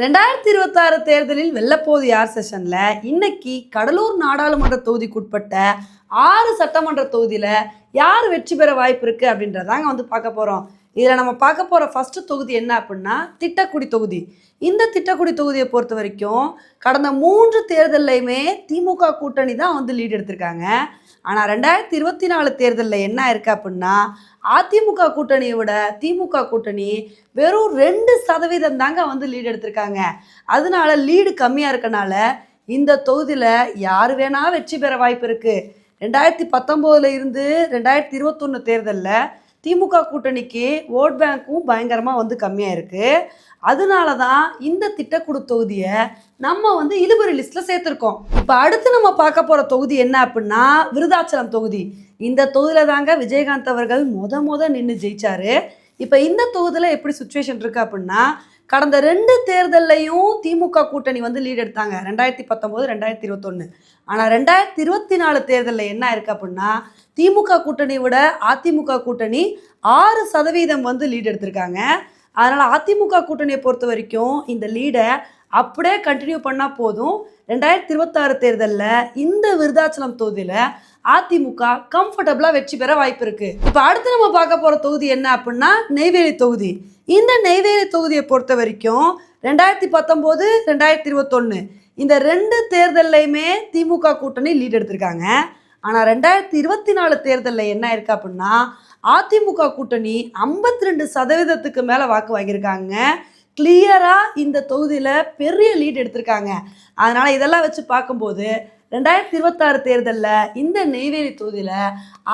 ரெண்டாயிரத்தி இருபத்தாறு தேர்தலில் வெல்லப்போது யார் செஷனில்? இன்னைக்கு கடலூர் நாடாளுமன்ற தொகுதிக்குட்பட்ட ஆறு சட்டமன்ற தொகுதியில் யார் வெற்றி பெற வாய்ப்பு இருக்கு அப்படின்றதாங்க வந்து பார்க்க போகிறோம் இதில் நம்ம பார்க்க போகிற ஃபஸ்ட்டு தொகுதி என்ன அப்படின்னா திட்டக்குடி தொகுதி. இந்த திட்டக்குடி தொகுதியை பொறுத்த வரைக்கும் கடந்த மூன்று தேர்தல்லையுமே திமுக கூட்டணி தான் வந்து லீட் எடுத்திருக்காங்க. ஆனால் ரெண்டாயிரத்தி இருபத்தி நாலு தேர்தலில் என்ன இருக்கு அப்படின்னா அதிமுக கூட்டணியை விட திமுக கூட்டணி வெறும் ரெண்டு சதவீதம் தாங்க வந்து லீடு எடுத்திருக்காங்க. அதனால லீடு கம்மியாக இருக்கனால இந்த தொகுதியில் யார் வேணால் வெற்றி பெற வாய்ப்பு இருக்குது ரெண்டாயிரத்தி பத்தொம்போதுல இருந்து ரெண்டாயிரத்தி இருபத்தொன்று தேர்தலில் திமுக கூட்டணிக்கு ஓட் பேங்க்கும் பயங்கரமாக வந்து கம்மியாக இருக்குது அதனால தான் இந்த திட்டக்குழு தொகுதியை நம்ம வந்து இழுபறி லிஸ்ட்டில் சேர்த்துருக்கோம். இப்போ அடுத்து நம்ம பார்க்க போகிற தொகுதி என்ன அப்படின்னா விருதாச்சலம் தொகுதி. இந்த தொகுதியில் தாங்க விஜயகாந்த் அவர்கள் முத முத நின்று ஜெயிச்சாரு. இப்போ இந்த தொகுதியில் எப்படி சுச்சுவேஷன் இருக்குது அப்படின்னா கடந்த ரெண்டு தேர்தல்லையும் திமுக கூட்டணி வந்து லீட் எடுத்தாங்க. ரெண்டாயிரத்தி பத்தொம்போது ரெண்டாயிரத்தி இருபத்தொன்று ஆனால் ரெண்டாயிரத்தி இருபத்தி நாலு தேர்தலில் என்ன இருக்குது அப்படின்னா திமுக கூட்டணியை விட அதிமுக கூட்டணி ஆறு சதவீதம் வந்து லீட் எடுத்திருக்காங்க. அதனால் அதிமுக கூட்டணியை பொறுத்த வரைக்கும் இந்த லீடை அப்படியே கண்டினியூ பண்ணால் போதும். ரெண்டாயிரத்தி இருபத்தாறு தேர்தலில் இந்த விருதாச்சலம் தொகுதியில் அதிமுக கம்ஃபர்டபுளாக வெற்றி பெற வாய்ப்பு இருக்குது இப்போ அடுத்து நம்ம பார்க்க போகிற தொகுதி என்ன அப்படின்னா நெய்வேலி தொகுதி. இந்த நெய்வேலி தொகுதியை பொறுத்த வரைக்கும் ரெண்டாயிரத்தி பத்தொம்போது ரெண்டாயிரத்தி இருபத்தொன்று இந்த ரெண்டு தேர்தல்லையுமே திமுக கூட்டணி லீட் எடுத்திருக்காங்க. ஆனால் ரெண்டாயிரத்தி இருபத்தி நாலு தேர்தலில் என்ன இருக்குது அப்படின்னா அதிமுக கூட்டணி ஐம்பத்தி ரெண்டு சதவீதத்துக்கு மேலே வாக்கு வாங்கியிருக்காங்க. கிளியராக இந்த தொகுதியில் பெரிய லீட் எடுத்திருக்காங்க. அதனால் இதெல்லாம் வச்சு பார்க்கும்போது ரெண்டாயிரத்தி இருபத்தாறு தேர்தலில் இந்த நெய்வேலி தொகுதியில்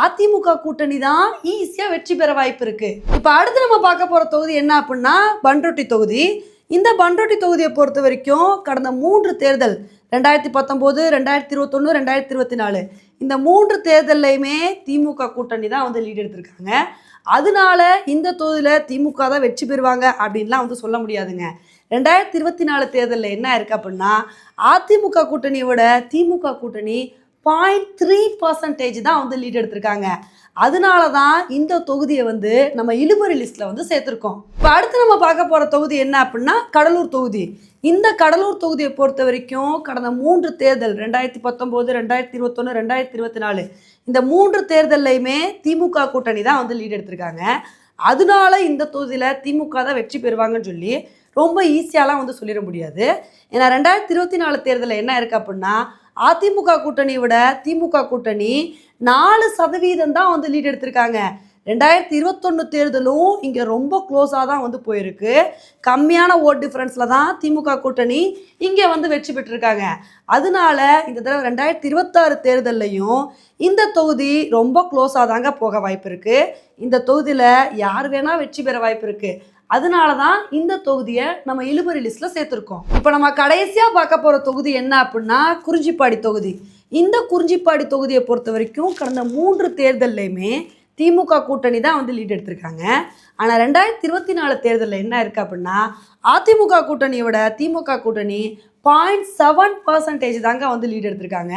அதிமுக கூட்டணி தான் ஈஸியாக வெற்றி பெற வாய்ப்பு இருக்குது இப்போ அடுத்து நம்ம பார்க்க போகிற தொகுதி என்ன அப்படின்னா பண்ருட்டி தொகுதி. இந்த பண்ருட்டி தொகுதியை பொறுத்த வரைக்கும் கடந்த மூன்று தேர்தல் ரெண்டாயிரத்தி பத்தொம்போது ரெண்டாயிரத்தி இருபத்தொன்று ரெண்டாயிரத்தி இருபத்தி நாலு இந்த மூன்று தேர்தல்லையுமே திமுக கூட்டணி தான் வந்து லீட் எடுத்திருக்காங்க. அதனால இந்த தொகுதியில் திமுக தான் வெற்றி பெறுவாங்க அப்படின்லாம் வந்து சொல்ல முடியாதுங்க. ரெண்டாயிரத்தி இருபத்தி நாலு தேர்தலில் என்ன இருக்கு அப்படின்னா அதிமுக கூட்டணியை விட திமுக கூட்டணி பாயிண்ட் த்ரீ பர்சன்டேஜ் தான் வந்து லீட் எடுத்திருக்காங்க. அதனால தான் இந்த தொகுதியை வந்து நம்ம இழுபறி லிஸ்ட்டில் வந்து சேர்த்துருக்கோம். இப்போ அடுத்து நம்ம பார்க்க போகிற தொகுதி என்ன அப்படின்னா கடலூர் தொகுதி. இந்த கடலூர் தொகுதியை பொறுத்த வரைக்கும் கடந்த மூன்று தேர்தல் ரெண்டாயிரத்தி பத்தொம்போது ரெண்டாயிரத்தி இருபத்தொன்று ரெண்டாயிரத்தி இருபத்தி நாலு இந்த மூன்று தேர்தல்லையுமே திமுக கூட்டணி தான் வந்து லீட் எடுத்திருக்காங்க. அதனால இந்த தொகுதியில் திமுக தான் வெற்றி பெறுவாங்கன்னு சொல்லி ரொம்ப ஈஸியாலாம் வந்து சொல்லிட முடியாது. ஏன்னா ரெண்டாயிரத்தி இருபத்தி நாலு தேர்தலில் என்ன இருக்குது அப்படின்னா அதிமுக கூட்டணியை விட திமுக கூட்டணி நாலு சதவீதம் தான் வந்து லீட் எடுத்திருக்காங்க. ரெண்டாயிரத்தி இருபத்தொன்று தேர்தலும் இங்கே ரொம்ப க்ளோஸாக தான் வந்து போயிருக்கு. கம்மியான ஓட் டிஃப்ரென்ஸில் தான் திமுக கூட்டணி இங்கே வந்து வெற்றி பெற்றிருக்காங்க. அதனால இந்த தடவை ரெண்டாயிரத்தி இருபத்தாறு தேர்தல்லையும் இந்த தொகுதி ரொம்ப க்ளோஸாக தாங்க போக வாய்ப்பு இருக்குது இந்த தொகுதியில் யார் வேணால் வெற்றி பெற வாய்ப்பு இருக்குது அதனால தான் இந்த தொகுதியை நம்ம இழுபறி லிஸ்ட்டில் சேர்த்துருக்கோம். இப்போ நம்ம கடைசியாக பார்க்க போகிற தொகுதி என்ன அப்படின்னா குறிஞ்சிப்பாடி தொகுதி. இந்த குறிஞ்சிப்பாடி தொகுதியை பொறுத்த வரைக்கும் கடந்த மூன்று தேர்தல்லையுமே திமுக கூட்டணி தான் வந்து லீட் எடுத்திருக்காங்க. ஆனால் ரெண்டாயிரத்தி இருபத்தி நாலு தேர்தலில் என்ன இருக்குது அப்படின்னா அதிமுக கூட்டணியை விட திமுக கூட்டணி பாயிண்ட் செவன் பர்சன்டேஜ் தாங்க வந்து லீட் எடுத்திருக்காங்க.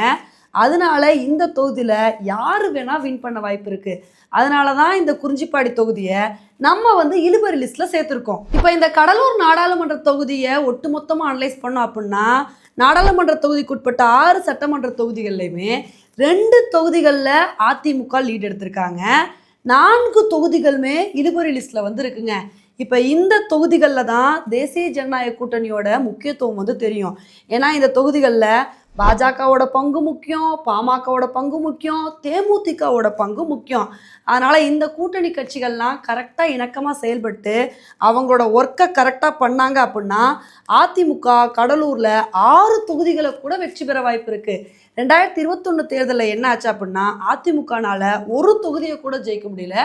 அதனால இந்த தொகுதியில் யார் வேணால் வின் பண்ண வாய்ப்பு இருக்குது அதனால தான் இந்த குறிஞ்சிப்பாடி தொகுதியை நம்ம வந்து இழுபறி லிஸ்ட்டில் சேர்த்துருக்கோம். இப்போ இந்த கடலூர் நாடாளுமன்ற தொகுதியை ஒட்டுமொத்தமாக அனலைஸ் பண்ணோம் அப்படின்னா நாடாளுமன்ற தொகுதிக்குட்பட்ட ஆறு சட்டமன்ற தொகுதிகள்லையுமே ரெண்டு தொகுதிகளில் அதிமுக லீட் எடுத்திருக்காங்க. நான்கு தொகுதிகளுமே இழுபறி லிஸ்ட்டில் வந்து இருக்குங்க இப்போ இந்த தொகுதிகளில் தான் தேசிய ஜனநாயக கூட்டணியோட முக்கியத்துவம் வந்து தெரியும். ஏன்னா இந்த தொகுதிகளில் பாஜகவோட பங்கு முக்கியம் பாமகவோட பங்கு முக்கியம் தேமுதிகவோட பங்கு முக்கியம். அதனால் இந்த கூட்டணி கட்சிகள்லாம் கரெக்டாக இணக்கமாக செயல்பட்டு அவங்களோட ஒர்க்கை கரெக்டாக பண்ணாங்க அப்படின்னா அதிமுக கடலூரில் ஆறு தொகுதிகளை கூட வெற்றி பெற வாய்ப்பு இருக்குது ரெண்டாயிரத்தி இருபத்தொன்று தேர்தலில் என்ன ஆச்சு அப்படின்னா அதிமுகனால் ஒரு தொகுதியை கூட ஜெயிக்க முடியல.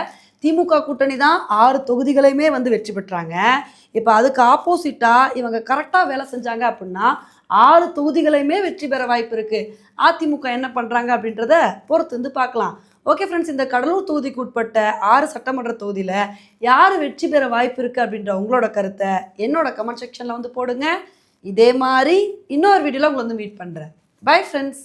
திமுக கூட்டணி தான் ஆறு தொகுதிகளையுமே வந்து வெற்றி பெற்றாங்க. இப்போ அதுக்கு ஆப்போசிட்டாக இவங்க கரெக்டாக வேலை செஞ்சாங்க அப்படின்னா ஆறு தொகுதிகளையுமே வெற்றி பெற வாய்ப்பு இருக்குது அதிமுக என்ன பண்ணுறாங்க அப்படின்றத பொறுத்து வந்து பார்க்கலாம். ஓகே ஃப்ரெண்ட்ஸ் இந்த கடலூர் தொகுதிக்கு உட்பட்ட ஆறு சட்டமன்ற தொகுதியில் யார் வெற்றி பெற வாய்ப்பு இருக்குது அப்படின்ற உங்களோட கருத்தை என்னோட கமெண்ட் செக்ஷனில் வந்து போடுங்க. இதே மாதிரி இன்னொரு வீடியோவில் உங்களை வந்து மீட் பண்ணுறேன் பை ஃப்ரெண்ட்ஸ்